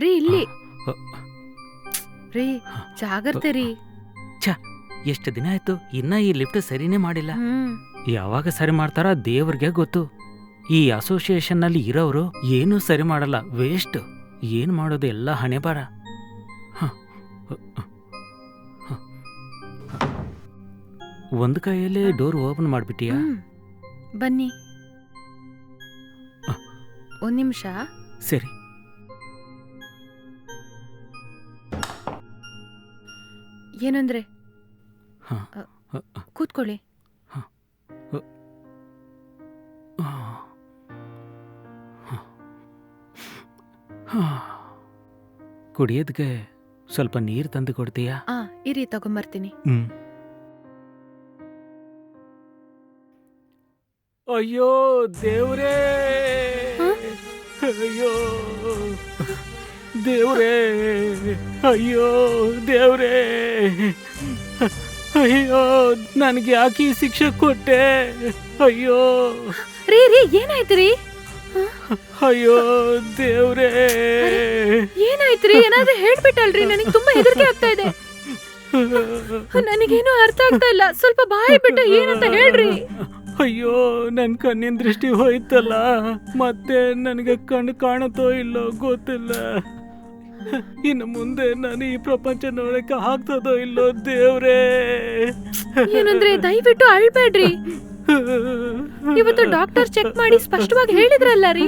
ರೀ ಇಲ್ಲಿ. ರೀ ಜಾಗ್ರತೆ ರೀ. ಎಷ್ಟು ದಿನ ಆಯ್ತು? ಇನ್ನ ಈ ಲಿಫ್ಟ್ ಸರಿನೇ ಮಾಡಿಲ್ಲ. ಹ್ಮ್. ಯಾವಾಗ ಸರಿ ಮಾಡ್ತಾರ ದೇವ್ರಿಗೆ ಗೊತ್ತು. ಈ ಅಸೋಸಿಯೇಷನ್ನಲ್ಲಿ ಇರೋರು ಏನೂ ಸರಿ ಮಾಡಲ್ಲ. ವೇಸ್ಟ್. ಏನ್ ಮಾಡೋದು ಎಲ್ಲ ಹಣೆ ಬಾರ ಒಂದ್ ಕೈಯಲ್ಲೇ ಡೋರ್ ಓಪನ್ ಮಾಡ್ಬಿಟ್ಟಿಯಾ? ಹ್ಮ್. ಬನ್ನಿ. ಒಂದ್ ನಿಮಿಷ. ಸರಿ. ಏನಂದ್ರೆ. ಕೂತ್ಕೊಳ್ಳಿ. ಕುಡಿಯೋದಕ್ಕೆ ಸ್ವಲ್ಪ ನೀರು ತಂದು ಕೊಡ್ತೀಯಾ? ಆ ಇರಿ ತಗೊಂಬರ್ತೀನಿ. ಹ್ಮ್. ಅಯ್ಯೋ ದೇವ್ರೇ! ಅಯ್ಯೋ. ದೇವ್ರೇ ಅಯ್ಯೋ ದೇವ್ರೇ ಅಯ್ಯೋ ನನಗೆ ಯಾಕೆ ಈ ಶಿಕ್ಷೆ ಕೊಟ್ಟೆ ಅಯ್ಯೋ. ರೀ ರೀ ಏನಾಯ್ತು ರೀ? ಅಯ್ಯೋ ದೇವ್ರೇ. ಏನಾಯ್ತು ರೀ? ಏನಾದ್ರೂ ಹೇಳ್ಬಿಟ್ಟಲ್ರಿ ನನಗೆ ತುಂಬಾ ಹೆದರಿಕೆ ಆಗ್ತಾ ಇದೆ. ನನಗೇನು ಅರ್ಥ ಆಗ್ತಾ ಇಲ್ಲ. ಸ್ವಲ್ಪ ಬಾಯಿ ಬಿಟ್ಟು ಏನಂತ ಹೇಳ್ರಿ. ಅಯ್ಯೋ ನನ್ ಕಣ್ಣಿನ ದೃಷ್ಟಿ ಹೋಯ್ತಲ್ಲ ಮತ್ತೆ ನನಗೆ ಕಣ್ಣು ಕಾಣುತ್ತೋ ಇಲ್ಲೋ ಗೊತ್ತಿಲ್ಲ. ಇನ್ನು ಮುಂದೆ ನಾನು ಈ ಪ್ರಪಂಚ ನೋಡಕ್ಕೆ ಆಗ್ತದೋ ಇಲ್ಲೋ ದೇವ್ರೇ. ಏನಂದ್ರೆ ದಯವಿಟ್ಟು ಅಳ್ಬೇಡ್ರಿ. ಇವತ್ತು ಡಾಕ್ಟರ್ ಚೆಕ್ ಮಾಡಿ ಸ್ಪಷ್ಟವಾಗಿ ಹೇಳಿದ್ರಲ್ಲ ರೀ.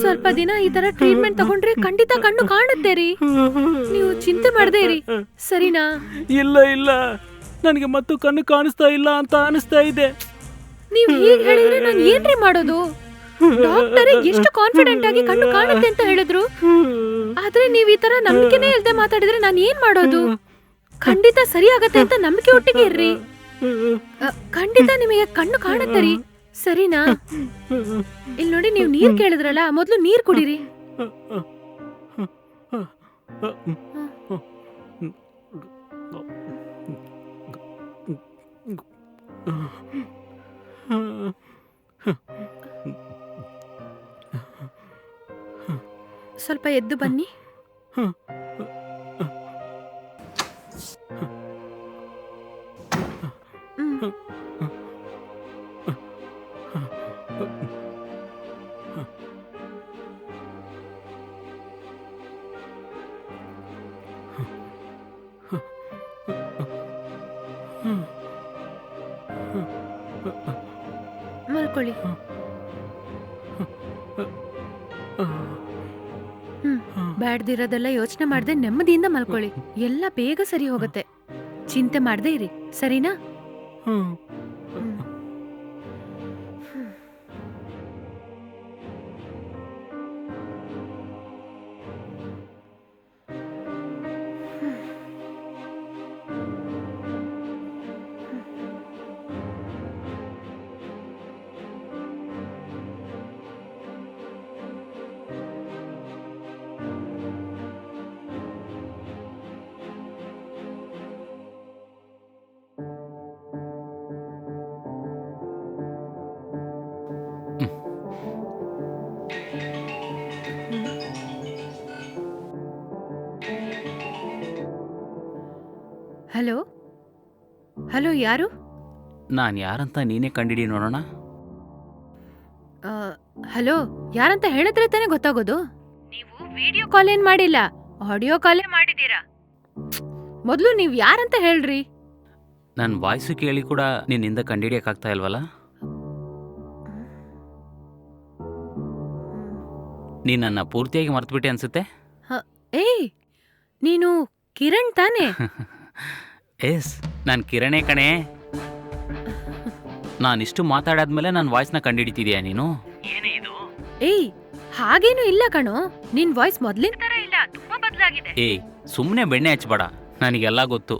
ಸ್ವಲ್ಪ ದಿನ ಈ ತರ ಟ್ರೀಟ್ಮೆಂಟ್ ತಗೊಂಡ್ರೆ ಖಂಡಿತ ಕಣ್ಣು ಕಾಣುತ್ತೆ ರೀ. ನೀವು ಚಿಂತೆ ಮಾಡದೇ ಇರಿ. ಸರಿನಾ? ಇಲ್ಲ ಇಲ್ಲ. ನನಗೆ ಮತ್ತು ಕಣ್ಣು ಕಾಣಿಸ್ತಾ ಇಲ್ಲ ಅಂತ ಅನಿಸ್ತಾ ಇದೆ. ನೀವು ಹೀಗ್ ಹೇಳಿದ್ರೆ ನಾನು ಏನ್ರಿ ಮಾಡೋದು? ಡಾಕ್ಟರ್, ಎಷ್ಟು ಕಾನ್ಫಿಡೆಂಟ್ ಆಗಿ ಕಣ್ಣು ಕಾಣುತ್ತೆ ಅಂತ ಹೇಳಿದ್ರು. ಆದ್ರೆ ನೀವ್ ಈ ತರ ನಂಬಿಕೆನೇ ಇಲ್ದೆ ಮಾತಾಡಿದ್ರೆ ನಾನು ಏನ್ ಮಾಡೋದು? ಖಂಡಿತ ಸರಿ ಆಗತ್ತೆ ಅಂತ ನಂಬಿಕೆ ಒಟ್ಟಿಗೆ ಇರ್ರಿ. ಖಂಡಿತ ನಿಮಗೆ ಕಣ್ಣು ಕಾಣುತ್ತೆ ರೀ. ಸರಿನಾ? ಇಲ್ಲಿ ನೋಡಿ ನೀವು ನೀರ್ ಕೇಳಿದ್ರಲ್ಲ, ಮೊದ್ಲು ನೀರ್ ಕುಡೀರಿ. ಸ್ವಲ್ಪ ಎದ್ದು ಬನ್ನಿ. ಮಲ್ಕೊಳ್ಳಿ ಬ್ಯಾಡ್ದಿರೋದೆಲ್ಲ ಯೋಚನೆ ಮಾಡದೆ ನೆಮ್ಮದಿಯಿಂದ ಮಲ್ಕೊಳ್ಳಿ. ಎಲ್ಲ ಬೇಗ ಸರಿ ಹೋಗುತ್ತೆ. ಚಿಂತೆ ಮಾಡದೇ ಇರಿ. ಸರಿನಾ? ಹ್ಮ್. ಹಲೋ ಯಾರು? ನಾನು ಯಾರಂತ ನೀನೇ ಕಂಡಿಡಿ ನೋಡೋಣ? ಆ, ಹಲೋ ಯಾರಂತ ಹೇಳಿದ್ರೆ ತಾನೇ ಗೊತ್ತಾಗೋದು? ನೀವು ವಿಡಿಯೋ ಕಾಲ್ ಏನ್ ಮಾಡಿಲ್ಲ ಆಡಿಯೋ ಕಾಲೇ ಮಾಡಿದ್ದೀರಾ? ಮೊದಲು ನೀವು ಯಾರಂತ ಹೇಳ್ರಿ? ನನ್ನ ವಾಯ್ಸು ಕೇಳಿ ಕೂಡ ನಿನ್ನಿಂದ ಕಂಡಿಡಿಯಕ್ಕಾಗ್ತಾ ಇಲ್ವಲ್ಲ? ನೀನು ನನ್ನ ಪೂರ್ತಿಯಾಗಿ ಮರ್ತುಬಿಟ್ಟೆ ಅನ್ಸುತ್ತೆ? ಏಯ್ ನೀನು ಕಿರಣ್ ತಾನೇ? ಎಸ್. ನಾನು ಕಿರಣೆ ಕಣೆ. ನಾನಿಷ್ಟು ಮಾತಾಡಾದ್ಮೇಲೆ ನನ್ನ ವಾಯ್ಸ್ನ ಕಂಡಿಡಿತಿದ್ಯಾ ನೀನು? ಏನೇ ಇದು? ಏಯ್ ಹಾಗೇನು ಇಲ್ಲ ಕಣೋ. ನಿನ್ ವಾಯ್ಸ್ ಮೊದ್ಲಿನ ತರ ಇಲ್ಲ ತುಂಬಾ ಬದಲಾಗಿದೆ. ಏಯ್ ಸುಮ್ಮನೆ ಬೆಣ್ಣೆ ಹಚ್ಬೇಡ ನನಗೆಲ್ಲ ಗೊತ್ತು.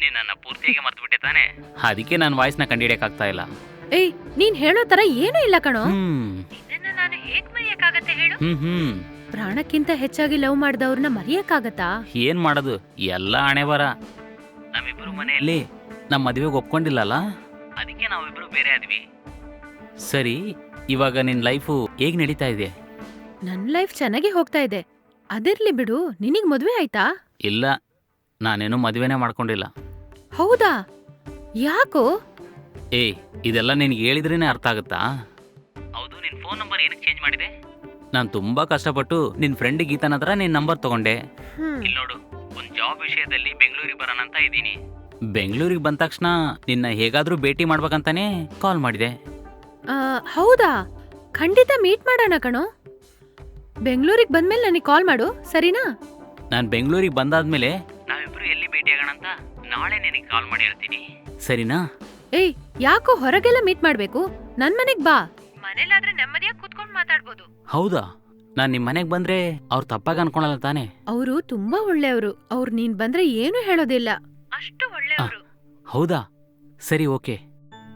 ನೀನು ನನ್ನ ಪೂರ್ತಿಯಾಗಿ ಮರ್ತ್ಬಿಟ್ಟೆ ತಾನೆ? ಅದಕ್ಕೆ ನಾನು ವಾಯ್ಸ್ನ ಕಂಡಿಡಿಯಕ್ಕಾಗ್ತಾ ಇಲ್ಲ. ಏಯ್ ನೀನ್ ಹೇಳೋ ತರ ಏನೂ ಇಲ್ಲ ಕಣೋ. ಹ್ಮ್. ಇದನ್ನ ನಾನು ಹೇಗ್ ಮರೆಯಕ್ಕಾಗತ್ತೆ ಹೇಳು? ಹ್ಮ್ ಹ್ಮ್. ಪ್ರಾಣಕ್ಕಿಂತ ಹೆಚ್ಚಾಗಿ ಲವ್ ಮಾಡಿದವ್ರನ್ನ ಮರೆಯಕ್ಕಾಗತ್ತಾ? ಏನ್ ಮಾಡೋದು? ಎಲ್ಲ ಹಣೆ ಬರ ನಮ್ಮಿಬ್ರು ಮನೆಯಲ್ಲಿ. ನಮ್ಮ ಮದುವೆಗೆ ಒಪ್ಕೊಂಡಿಲ್ಲಲ್ಲ? ಅದಕ್ಕೆ ನಾವಿಬ್ರು ಬೇರೆ ಆದ್ವಿ. ಸರಿ ಇವಾಗ ನಿನ್ ಲೈಫು ಹೇಗ್ ನಡೀತಾ ಇದೆ? ನನ್ ಲೈಫ್ ಚೆನ್ನಾಗಿ ಹೋಗ್ತಾ ಇದೆ. ಅದಿರ್ಲಿ ಬಿಡು ನಿನಗ್ ಮದ್ವೆ ಆಯ್ತಾ? ಇಲ್ಲ ನಾನೇನು ಮದುವೆನೇ ಮಾಡ್ಕೊಂಡಿಲ್ಲ. ಹೌದಾ? ಯಾಕೋ? ಏ ಇದೆಲ್ಲ ನಿನಗೆ ಹೇಳಿದ್ರೇನೆ ಅರ್ಥ ಆಗುತ್ತಾ? ಹೌದು ನಿನ್ನ ಫೋನ್ ನಂಬರ್ ಏನಕ್ಕೆ ಚೇಂಜ್ ಮಾಡಿದೆ? ನಾನು ತುಂಬಾ ಕಷ್ಟಪಟ್ಟು ನಿನ್ನ ಫ್ರೆಂಡ್ ಗೀತನ ಹತ್ರ ನಿನ್ನ ನಂಬರ್ ತಗೊಂಡೆ. ಹ್ಮ್. ಇಲ್ಲಿ ನೋಡು ಜಾಬ್ ವಿಷಯದಲ್ಲಿ ಬೆಂಗಳೂರಿಗೆ ಬರೋಣ ಅಂತ ಇದ್ದೀನಿ. ಬೆಂಗಳೂರಿಗೆ ಬಂದ ತಕ್ಷಣ ನಿನ್ನ ಹೇಗಾದರೂ ಭೇಟಿ ಮಾಡ್ಬೇಕಂತಾನೆ ಕಾಲ್ ಮಾಡಿದೆ. ಆ, ಹೌದಾ? ಖಂಡಿತ ಮೀಟ್ ಮಾಡೋಣ ಕಣೋ. ಬೆಂಗಳೂರಿಗೆ ಬಂದ್ಮೇಲೆ ನನಗೆ ಕಾಲ್ ಮಾಡು ಸರಿನಾ? ನಾನು ಬೆಂಗಳೂರಿಗೆ ಬಂದಾದ್ಮೇಲೆ ನಾವಿಬ್ರು ಎಲ್ಲಿ ಭೇಟಿಯಾಗೋಣ ಅಂತ ನಾಳೆ ನಿನಗೆ ಕಾಲ್ ಮಾಡಿ ಹೇಳ್ತೀನಿ. ಸರಿನಾ? ಏಯ್ ಯಾಕೋ ಹೊರಗೆಲ್ಲ ಮೀಟ್ ಮಾಡಬೇಕು? ನನ್ನ ಮನೆಗೆ ಬಾ. ಮನೇಲಾದ್ರೆ ನೆಮ್ಮದಿಯಾಗಿ ಕೂತ್ಕೊಂಡು ಮಾತಾಡ್ಬೋದು. ಹೌದಾ? ನಾನು ನಿಮ್ಮ ಮನೆಗೆ ಬಂದ್ರೆ ಅವ್ರು ತಪ್ಪಾಗಿ ಅನ್ಕೊಳಲ್ಲ ತಾನೇ? ಅವರು ತುಂಬಾ ಒಳ್ಳೆಯವರು. ಅವ್ರು ನೀನ್ ಬಂದ್ರೆ ಏನು ಹೇಳೋದಿಲ್ಲ. ಅಷ್ಟು ಒಳ್ಳೆಯವರು. ಹೌದಾ? ಸರಿ ಓಕೆ.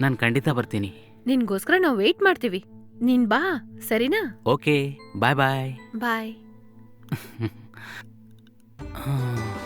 ನಾನು ಖಂಡಿತ ಬರ್ತೀನಿ. ನಿನ್ಗೋಸ್ಕರ ನಾವು ವೇಟ್ ಮಾಡ್ತೀವಿ. ನೀನ್ ಬಾ ಸರಿನಾ? Okay bye bye. Bye.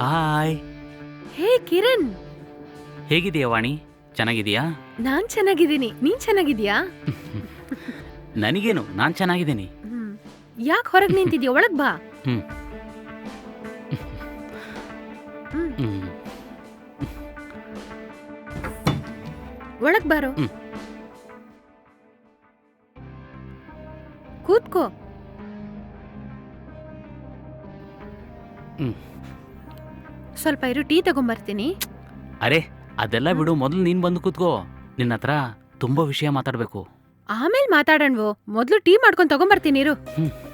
Hi. Hey Kiran. ಹೇಗಿದೆಯಾ Vani? ಚೆನ್ನಾಗಿದೀಯಾ ನಾನ್ ಚೆನ್ನಾಗಿದ್ದೀನಿ. ನೀನ್ ಚೆನ್ನಾಗಿದ್ಯಾ ನನಗೇನು ನಾನು ಚೆನ್ನಾಗಿದ್ದೀನಿ. ಯಾಕೆ ಹೊರಗೆ ನಿಂತಿದ್ಯಾ? ಒಳಗ್ ಬಾ. ಹ್ಮ್. ಹ್ಮ್. ಹ್ಮ್. ಒಳಗ್ ಬಾರೋ. ಹ್ಮ್. ಕೂತ್ಕೋ. ಹ್ಮ್. ಸ್ವಲ್ಪ ಇರು ಟೀ ತಗೊಂಬರ್ತೀನಿ. ಅರೆ ಅದೆಲ್ಲ ಬಿಡು ಮೊದಲು ನೀನು ಬಂದು ಕೂತ್ಕೋ. ನಿನ್ನ ಹತ್ರ ತುಂಬಾ ವಿಷಯ ಮಾತಾಡಬೇಕು. ಆಮೇಲೆ ಮಾತಾಡೋಣ ಮೊದಲು ಟೀ ಮಾಡ್ಕೊಂಡು ತಗೊಂಬರ್ತೀನಿ ಇರು. ಹ್ಮ್.